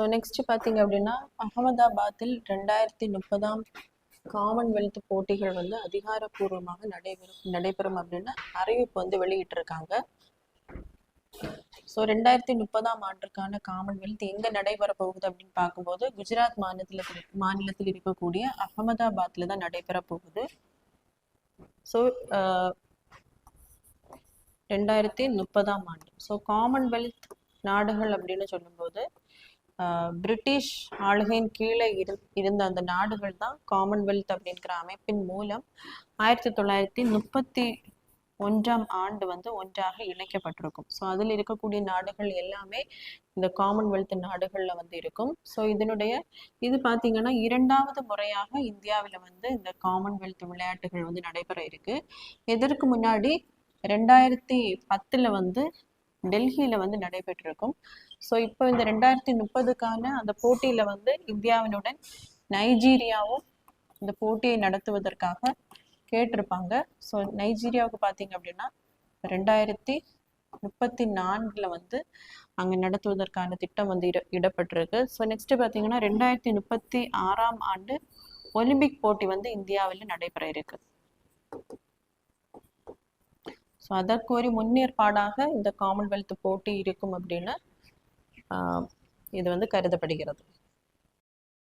So next பார்த்தீங்க அப்படின்னா அகமதாபாத்தில் ரெண்டாயிரத்தி முப்பதாம் காமன்வெல்த் போட்டிகள் வந்து அதிகாரப்பூர்வமாக நடைபெறும் நடைபெறும் அப்படின்னு அறிவிப்பு வந்து வெளியிட்டிருக்காங்க. ஸோ ரெண்டாயிரத்தி முப்பதாம் ஆண்டுக்கான காமன்வெல்த் எங்க நடைபெற போகுது அப்படின்னு பார்க்கும்போது குஜராத் மாநிலத்தில் மாநிலத்தில் இருக்கக்கூடிய அகமதாபாத்ல தான் நடைபெற போகுது. ஸோ ரெண்டாயிரத்தி முப்பதாம் ஆண்டு. ஸோ காமன்வெல்த் நாடுகள் அப்படின்னு சொல்லும்போது பிரிட்டிஷ் ஆளுகையின் கீழே இரு இருந்த அந்த நாடுகள் தான் காமன்வெல்த் அப்படிங்கிற அமைப்பின் மூலம் ஆயிரத்தி தொள்ளாயிரத்தி முப்பத்தி ஒன்றாம் ஆண்டு வந்து ஒன்றாக இணைக்கப்பட்டிருக்கும். ஸோ அதில் இருக்கக்கூடிய நாடுகள் எல்லாமே இந்த காமன்வெல்த் நாடுகளில் வந்து இருக்கும். ஸோ இதனுடைய இது பார்த்தீங்கன்னா இரண்டாவது முறையாக இந்தியாவில் வந்து இந்த காமன்வெல்த் விளையாட்டுகள் வந்து நடைபெற இருக்கு. எதற்கு முன்னாடி ரெண்டாயிரத்தி பத்தில் வந்து டெல்லியில் வந்து நடைபெற்றிருக்கும். ஸோ இப்போ இந்த ரெண்டாயிரத்தி முப்பதுக்கான அந்த போட்டியில் வந்து இந்தியாவினுடன் நைஜீரியாவும் இந்த போட்டியை நடத்துவதற்காக கேட்டிருப்பாங்க. ஸோ நைஜீரியாவுக்கு பார்த்தீங்க அப்படின்னா ரெண்டாயிரத்தி முப்பத்தி நான்குல வந்து அங்கே நடத்துவதற்கான திட்டம் வந்து இட இடப்பட்டிருக்கு ஸோ நெக்ஸ்ட் பார்த்தீங்கன்னா ரெண்டாயிரத்தி முப்பத்தி ஆறாம் ஆண்டு ஒலிம்பிக் போட்டி வந்து இந்தியாவில் நடைபெற இருக்கு. ஸோ அதற்கு ஒரு முன்னேற்பாடாக இந்த காமன்வெல்த் போட்டி இருக்கும் அப்படின்னு ஆஹ் இது வந்து கருதப்படுகிறது.